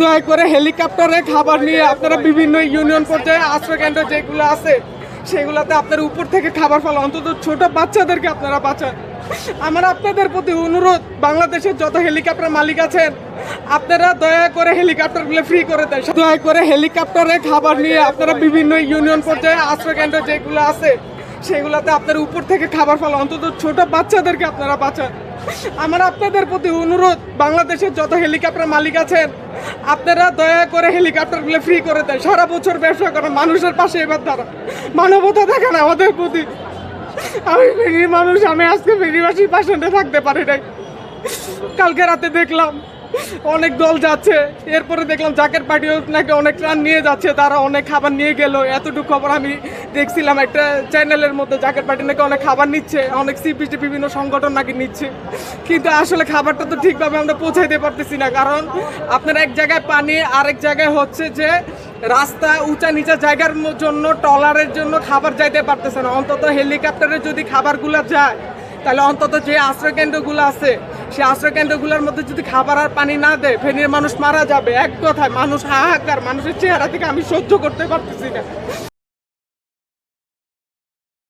দয়া করে হেলিকপ্টারে খাবার নিয়ে আপনারা বিভিন্ন ইউনিয়ন পর্যায়ে আশ্রয় কেন্দ্র যেগুলো আছে, সেগুলোতে আপনারা উপর থেকে খাবার ফেলা অন্তত ছোট বাচ্চাদেরকে আপনারা বাঁচান। আমার আপনাদের প্রতি অনুরোধ, বাংলাদেশের যত হেলিকপ্টার মালিক আছেন, আপনারা দয়া করে হেলিকপ্টারগুলো ফ্রি করে দেন। দয়া করে হেলিকপ্টারে খাবার নিয়ে আপনারা বিভিন্ন ইউনিয়ন পর্যায়ে আশ্রয় কেন্দ্র যেগুলো আছে, সেগুলোতে আপনার উপর থেকে খাবার ফেলা অন্তত ছোট বাচ্চাদেরকে আপনারা বাঁচান। আমার আপনাদের প্রতি অনুরোধ, বাংলাদেশের যত হেলিকপ্টার মালিক আছেন, আপনারা দয়া করে হেলিকপ্টারগুলো ফ্রি করে দেয় সারা বছর ব্যবসা করেন, মানুষের পাশে এবার তারা মানবতা দেখেন আমাদের প্রতি। আমি ফেরির মানুষ, আমি আজকে ফেরিবাসীর পাশে থাকতে পারি নাই। কালকে রাতে দেখলাম অনেক দল যাচ্ছে। এরপরে দেখলাম জাকের পার্টিও নাকি অনেক রান নিয়ে যাচ্ছে, তারা অনেক খাবার নিয়ে গেল। এতটুকু খবর আমি দেখছিলাম একটা চ্যানেলের মধ্যে, জাকের পার্টি নাকি অনেক খাবার নিচ্ছে, অনেক সিপিটি বিভিন্ন সংগঠন নাকি নিচ্ছে। কিন্তু আসলে খাবারটা তো ঠিকভাবে আমরা পৌঁছাইতে পারতেছি না, কারণ আপনার এক জায়গায় পানি, আরেক জায়গায় হচ্ছে যে রাস্তা উঁচা নিচা জায়গার জন্য ট্রলারের জন্য খাবার যাইতে পারতেছে না। অন্তত হেলিকপ্টারে যদি খাবারগুলো যায়, তাহলে অন্তত যে আশ্রয় কেন্দ্রগুলো আছে সেই আশ্রয় কেন্দ্রগুলোর মধ্যে যদি খাবার আর পানি না দেয়, ফেনীর মানুষ মারা যাবে। এক কথায়, মানুষ হাহাকার, মানুষের চেহারা থেকে আমি সহ্য করতে পারতেছি না।